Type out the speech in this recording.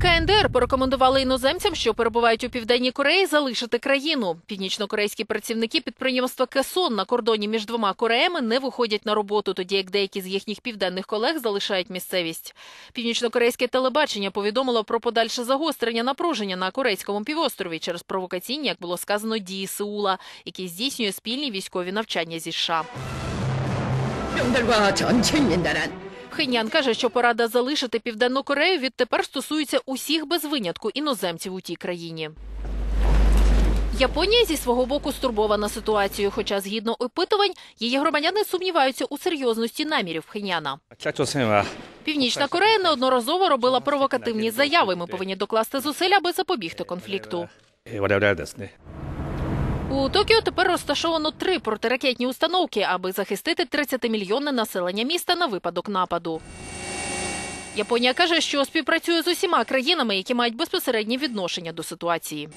КНДР порекомендували іноземцям, що перебувають у південній Кореї, залишити країну. Північнокорейські працівники підприємства Кесон на кордоні між двома Кореями не виходять на роботу, тоді як деякі з їхніх південних колег залишають місцевість. Північнокорейське телебачення повідомило про подальше загострення напруження на корейському півострові через провокаційні, як було сказано, дії Сеула, які здійснює спільні військові навчання зі США. Пхеньян каже, що порада залишити південну Корею відтепер стосується усіх без винятку іноземців у тій країні. Японія зі свого боку стурбована ситуацією, хоча, згідно опитувань, її громадяни сумніваються у серйозності намірів Пхеньяна. Північна Корея неодноразово робила провокативні заяви. Ми повинні докласти зусиль, аби запобігти конфлікту. У Токіо тепер розташовано три протиракетні установки, аби захистити 30-мільйонне населення міста на випадок нападу. Японія каже, що співпрацює з усіма країнами, які мають безпосереднє відношення до ситуації.